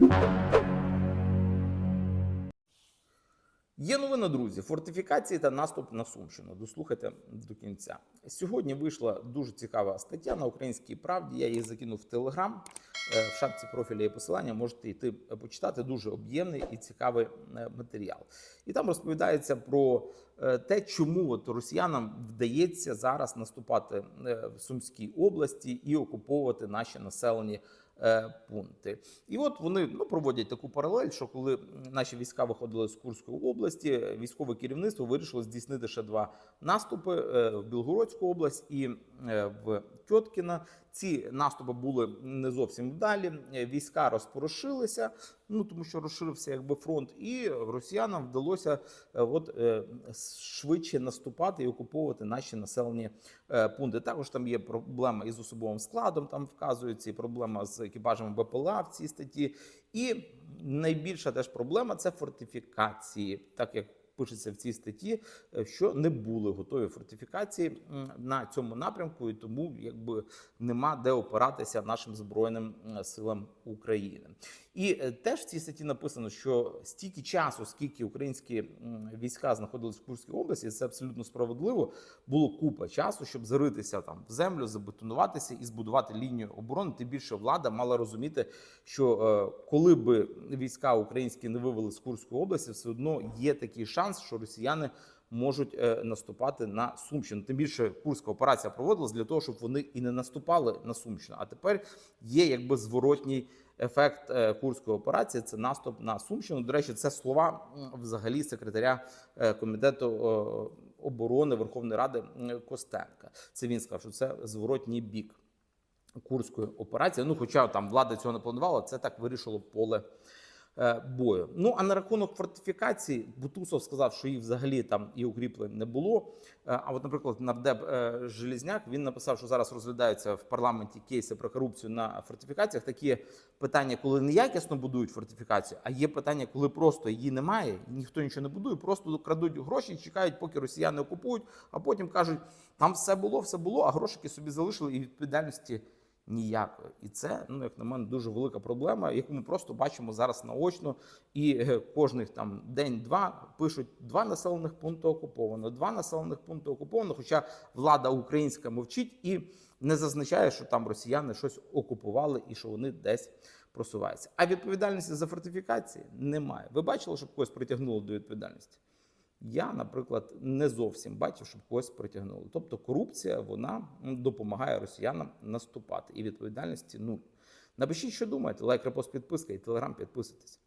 Є новина, друзі, фортифікації та наступ на Сумщину. Дослухайте до кінця. Сьогодні вийшла дуже цікава стаття на українській правді. Я її закинув в Телеграм. Е, В шапці профіля є посилання. Можете йти е, почитати. Дуже об'ємний і цікавий е, матеріал. І там розповідається про те, чому от росіянам вдається зараз наступати в Сумській області і окуповувати наші населені пункти. І от вони ну, проводять таку паралель, що коли наші війська виходили з Курської області, військове керівництво вирішило здійснити ще два наступи е, в Білгородську область і е, в Тьоткіна. Ці наступи були не зовсім вдалі. Е, Війська розпорошилися, ну тому що розширився якби фронт, і росіянам вдалося е, от е, швидше наступати і окуповувати наші населені е, пункти. Також там є проблема із особовим складом. Там вказується і проблема з екіпажами БПЛА в цій статті. І найбільша теж проблема це фортифікації, так як пишеться в цій статті, е, що не були готові фортифікації на цьому напрямку, і тому якби нема де опиратися нашим збройним силам України. І е, теж в цій статті написано, що стільки часу, скільки українські війська знаходились в Курській області, це абсолютно справедливо. Було купа часу, щоб заритися там в землю, забетонуватися і збудувати лінію оборони. Тим більше влада мала розуміти, що е, коли би війська українські не вивели з Курської області, все одно є такий шанс, що росіяни. Можуть е, наступати на Сумщину. Тим більше курська операція проводилась для того, щоб вони і не наступали на Сумщину. А тепер є якби зворотній ефект е, курської операції. Це наступ на Сумщину. До речі, це слова взагалі секретаря е, комітету оборони Верховної Ради Костенка. Це він сказав, що це зворотній бік курської операції. Ну, хоча там влада цього не планувала, це так вирішило поле бою. Ну а на рахунок фортифікації, Бутусов сказав, що їх взагалі там і укріплень не було. Е, А от, наприклад, нардеп е, Желізняк він написав, що зараз розглядаються в парламенті кейси про корупцію на фортифікаціях. Такі питання, коли неякісно будують фортифікацію, а є питання, коли просто її немає, ніхто нічого не будує, просто крадуть гроші, чекають, поки росіяни окупують, а потім кажуть, там все було, все було, а грошики собі залишили і відповідальності ніякої. І це, ну як на мене, дуже велика проблема, яку ми просто бачимо зараз наочно. І е, кожних там день-два пишуть два населених пункти окуповано, два населених пункти окуповано. Хоча влада українська мовчить і не зазначає, що там росіяни щось окупували і що вони десь просуваються. А відповідальності за фортифікації немає. Ви бачили, щоб когось притягнуло до відповідальності? Я, наприклад, не зовсім бачив, щоб когось притягнули. Тобто корупція вона допомагає росіянам наступати. І відповідальності нуль. Напишіть, що думаєте. Лайк, репост, підписка і телеграм підписуйтесь.